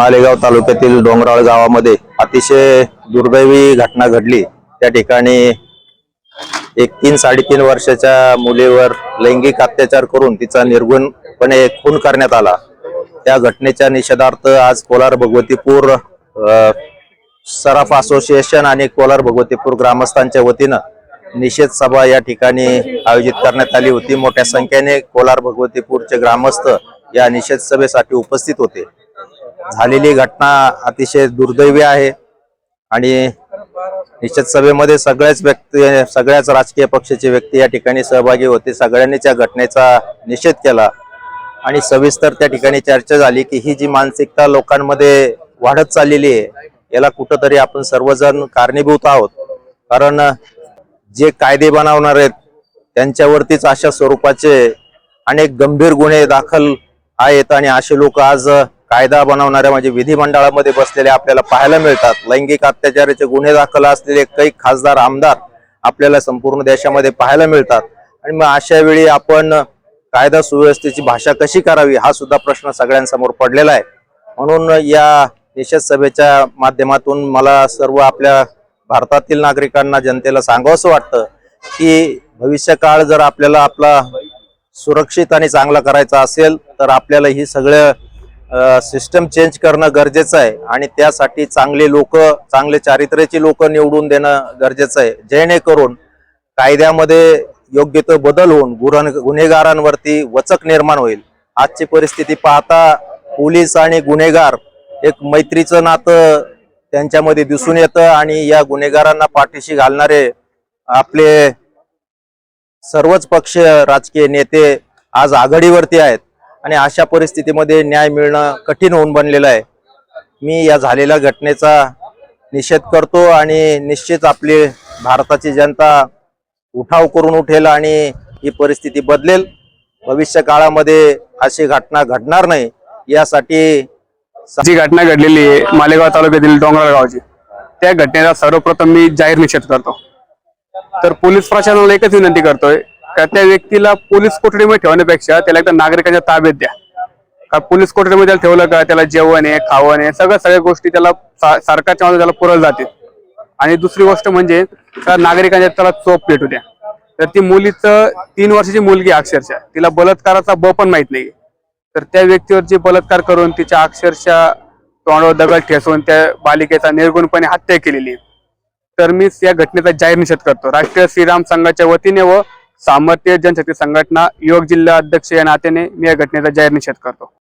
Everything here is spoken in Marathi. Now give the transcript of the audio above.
मालेगाव तालुक्यातील डोंगराळ गावामध्ये अतिशय दुर्दैवी घटना घडली. त्या ठिकाणी एक तीन साडेतीन वर्षाच्या मुलीवर लैंगिक अत्याचार करून तिचा निर्गुणपणे खून करण्यात आला. त्या घटनेच्या निषेधार्थ आज कोलार भगवतीपूर सराफ असोसिएशन आणि कोलार भगवतीपूर ग्रामस्थांच्या वतीनं निषेध सभा या ठिकाणी आयोजित करण्यात आली होती. मोठ्या संख्येने कोलार भगवतीपूरचे ग्रामस्थ या निषेध सभेसाठी उपस्थित होते. झालेली घटना अतिशय दुर्दैवी आहे. आणि निश्चित सभेमध्ये सगळ्याच व्यक्ती सगळ्याच राजकीय पक्षाचे व्यक्ती या ठिकाणी सहभागी होते. सगळ्यांनी त्या घटनेचा निषेध केला. आणि सविस्तर त्या ठिकाणी चर्चा झाली की ही जी मानसिकता लोकांमध्ये वाढत चाललेली आहे याला कुठंतरी आपण सर्वजण कारणीभूत आहोत. कारण जे कायदे बनवणार आहेत त्यांच्यावरतीच अशा स्वरूपाचे अनेक गंभीर गुन्हे दाखल आहेत. आणि असे लोक आज कायदा बनवणाऱ्या म्हणजे विधिमंडळामध्ये बसलेले आपल्याला पाहायला मिळतात. लैंगिक अत्याचाराचे गुन्हे दाखल असलेले काही खासदार आमदार आपल्याला संपूर्ण देशामध्ये पाहायला मिळतात. आणि मग अशा वेळी आपण कायदा सुव्यवस्थेची भाषा कशी करावी हा सुद्धा प्रश्न सगळ्यांसमोर पडलेला आहे. म्हणून या निषेध सभेच्या माध्यमातून मला सर्व आपल्या भारतातील नागरिकांना जनतेला सांगावंसं वाटतं की भविष्यकाळ जर आपल्याला आपला सुरक्षित आणि चांगला करायचा असेल तर आपल्याला ही सगळं सिस्टम चेंज करणं गरजेचं आहे आणि त्यासाठी चांगले लोक चांगले चारित्र्याची लोक निवडून देणं गरजेचं आहे. जेणेकरून कायद्यामध्ये योग्य तो बदल होऊन गुरण गुन्हेगारांवरती वचक निर्माण होईल. आजची परिस्थिती पाहता पोलीस आणि गुन्हेगार एक मैत्रीचं नातं त्यांच्यामध्ये दिसून येतं आणि या गुन्हेगारांना पाठीशी घालणारे आपले सर्वच पक्ष राजकीय नेते आज आघाडीवरती आहेत. आणि अशा परिस्थितीमध्ये न्याय मिळणं कठीण होऊन बनलेलं आहे. मी या झालेल्या घटनेचा निषेध करतो आणि निश्चित आपली भारताची जनता उठाव करून उठेल आणि ही परिस्थिती बदलेल. भविष्य काळामध्ये अशी घटना घडणार नाही यासाठी जी घटना घडलेली आहे मालेगाव तालुक्यातील डोंगराळ गावची त्या घटनेचा सर्वप्रथम मी जाहीर निषेध करतो. तर पोलीस प्रशासनाला एकच विनंती करतोय का त्या व्यक्तीला पोलीस कोठडीमध्ये ठेवण्यापेक्षा त्याला एकदा नागरिकांच्या ताब्यात द्या. का पोलीस कोठडीमध्ये त्याला ठेवलं का? त्याला जेवण आहे खावण आहे सगळ्या सगळ्या गोष्टी त्याला सरकारच्या मध्ये त्याला पुरवल्या जातील आणि दुसरी गोष्ट म्हणजे नागरिकांच्या त्याला चोप भेटू द्या. तर ती मुलीचं तीन वर्षाची मुलगी अक्षरशः. तिला बलात्काराचा ब पण माहीत नाही तर त्या व्यक्तीवर जे बलात्कार करून तिच्या अक्षरशः तोंडावर दगड ठेसून त्या बालिकेचा निर्गुणपणे हत्या केलेली तर मी या घटनेचा जाहीर निषेध करतो. राष्ट्रीय श्रीराम संघाच्या वतीने व सामर्थ्य जनशक्ती संघटना युवक जिल्हा अध्यक्ष या नात्याने मी या घटनेचा जाहीर निषेध करतो.